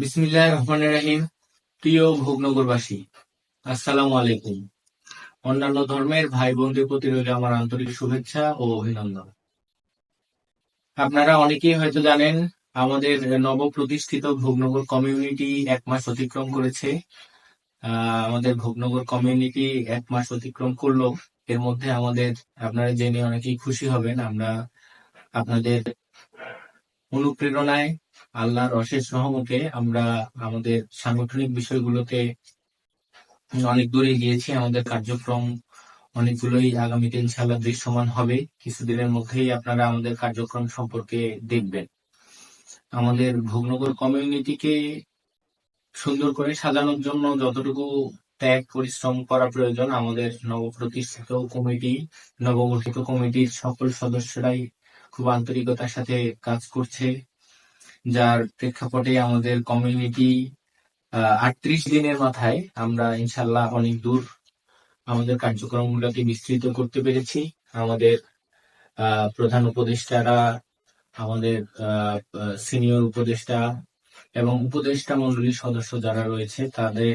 বিসমিল্লাহ রহমান রাহিম। প্রিয় ভোগনগরবাসী, আসসালামু আলাইকুম। অন্যান্য ধর্মের ভাই বোনদের প্রতি রইল আমার আন্তরিক শুভেচ্ছা ও অভিনন্দন। আপনারা অনেকেই হয়তো জানেন, আমাদের নবপ্রতিষ্ঠিত ভোগনগর কমিউনিটি এক মাস অতিক্রম করেছে। আমাদের ভোগনগর কমিউনিটি এক মাস অতিক্রম করল। এর মধ্যে আমাদের, আপনারা জেনে অনেকেই খুশি হবেন, আমরা আপনাদের অনুপ্রেরণায় আল্লাহর অশেষ রহমতে আমরা আমাদের সাংগঠনিক বিষয়গুলোতে অনেক দূরে গিয়েছি, আমাদের কার্যক্রম অনেকগুলোই আগামীতে ইনশাল্লাহ দৃশ্যমান হবে। কিছুদিনের মধ্যেই আপনারা আমাদের কার্যক্রম সম্পর্কে দেখবেন। আমাদের ভোগনগর কমিউনিটিকে সুন্দর করে সাজানোর জন্য যতটুকু ত্যাগ, পরিশ্রম করা প্রয়োজন, আমাদের নবপ্রতিষ্ঠিত কমিটি, নবগঠিত কমিটির সকল সদস্যরাই খুব আন্তরিকতার সাথে কাজ করছে। যার প্রেক্ষাপটে আমাদের কমিউনিটি আটত্রিশ দিনের মাথায় আমরা ইনশাল্লাহ অনেক দূর আমাদের কার্যক্রমগুলোকে বিস্তৃত করতে পেরেছি। আমাদের প্রধান উপদেষ্টারা, আমাদের সিনিয়র উপদেষ্টা এবং উপদেষ্টা মন্ডলীর সদস্য যারা রয়েছে, তাদের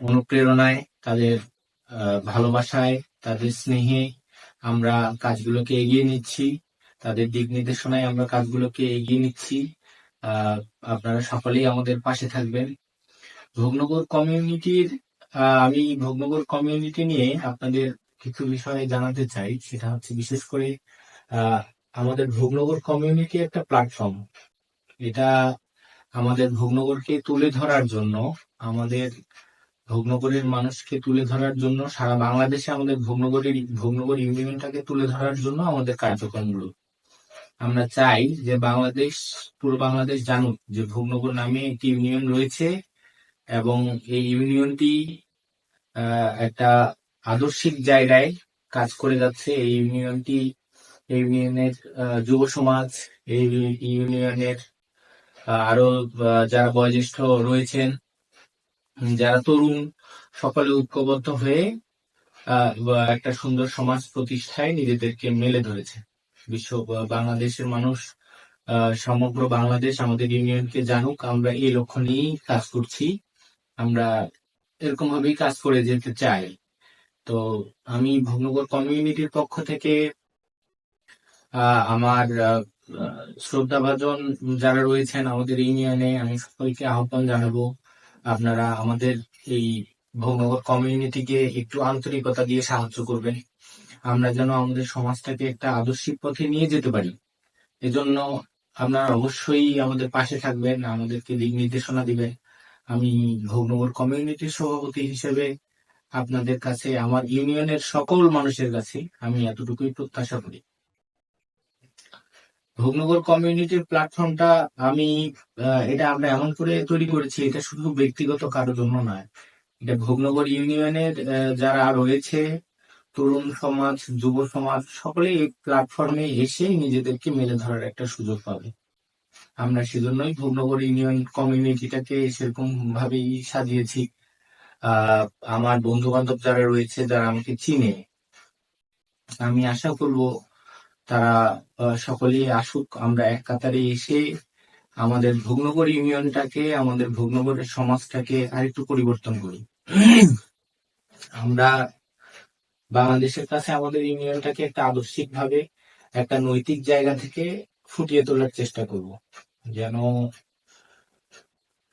অনুপ্রেরণায়, তাদের ভালোবাসায়, তাদের স্নেহে আমরা কাজগুলোকে এগিয়ে নিচ্ছি। তাদের দিক নির্দেশনায় আমরা কাজগুলোকে এগিয়ে নিচ্ছি। আপনারা সকলেই আমাদের পাশে থাকবেন। ভোগনগর কমিউনিটির আমি ভোগনগর কমিউনিটি নিয়ে আপনাদের কিছু বিষয়ে জানাতে চাই। সেটা হচ্ছে বিশেষ করে আমাদের ভোগনগর কমিউনিটি একটা প্ল্যাটফর্ম। এটা আমাদের ভোগনগরকে তুলে ধরার জন্য, আমাদের ভোগনগরের মানুষকে তুলে ধরার জন্য, সারা বাংলাদেশে আমাদের ভোগনগরের, ভোগনগর ইউনিয়নটাকে তুলে ধরার জন্য আমাদের কার্যক্রমগুলো আমরা চাই যে বাংলাদেশ, পুরো বাংলাদেশ জানুক যে ভোগনগর নামে একটি ইউনিয়ন রয়েছে এবং এই ইউনিয়নটি একটা আদর্শিক জায়গায় কাজ করে যাচ্ছে। এই ইউনিয়নটি, এই ইউনিয়নের যুব সমাজ, এই ইউনিয়নের আরও যারা বয়োজ্যেষ্ঠ রয়েছেন, যারা তরুণ, সকলে ঐক্যবদ্ধ হয়ে একটা সুন্দর সমাজ প্রতিষ্ঠায় নিজেদেরকে মেলে ধরেছে। বিশ্ব বাংলাদেশের মানুষ সমগ্র বাংলাদেশ আমাদের ইউনিয়নকে জানুক, আমরা এই লক্ষ্য নিয়েই কাজ করছি। আমরা এরকম ভাবেই কাজ করে যেতে চাই। তো আমি ভগ্নগর কমিউনিটির পক্ষ থেকে আমার শ্রদ্ধাভাজন যারা রয়েছেন আমাদের ইউনিয়নে, আমি সকলকে আহ্বান জানাব, আপনারা আমাদের এই ভগ্নগর কমিউনিটিকে একটু আন্তরিকতা দিয়ে সাহায্য করবেন। আমরা যেন আমাদের সমাজটাকে একটা আদর্শিক পথে নিয়ে যেতে পারি। এজন্য আপনারা অবশ্যই আমাদের পাশে থাকবেন, আমাদেরকে দিক নির্দেশনা দিবেন। আমি ভোগনগর কমিউনিটির সভাপতি হিসেবে আপনাদের কাছে, আমার ইউনিয়নের সকল মানুষের কাছে আমি এতটুকুই প্রত্যাশা করি। ভগ্নগর কমিউনিটির প্ল্যাটফর্মটা আমি এটা আমরা এমন করে তৈরি করেছি, এটা শুধু ব্যক্তিগত কারোর জন্য নয়। এটা ভগ্নগর ইউনিয়নের যারা রয়েছে তরুণ সমাজ, যুব সমাজ সকলে এই প্ল্যাটফর্মে এসে নিজেদেরকে মেলে ধরার একটা সুযোগ পাবে। আমরা সেজন্যই ভগ্নগর ইউনিয়ন কমিউনিটিটাকে সেরকম ভাবেই সাজিয়েছি আমার বন্ধু বান্ধব যারা রয়েছে, যারা আমাকে চিনে, আমি আশা করব তারা সকলেই আসুক। আমরা এক কাতারে এসে আমাদের ভগ্নগর ইউনিয়নটাকে আমাদের ভগ্নগরের সমাজটাকে আরেকটু পরিবর্তন করি। আমরা বাংলাদেশের কাছে আমাদের ইউনিয়নটাকে একটা আদর্শিক ভাবে একটা নৈতিক জায়গা থেকে ফুটিয়ে তোলার চেষ্টা করব। যেন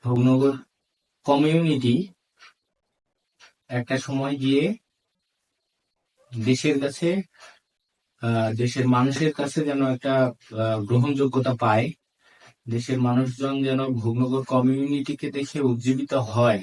ভগ্নগর কমিউনিটি একটা সময় গিয়ে দেশের কাছে দেশের মানুষের কাছে যেন একটা গ্রহণযোগ্যতা পায়। দেশের মানুষজন যেন ভগ্নগর কমিউনিটিকে দেখে উজ্জীবিত হয়।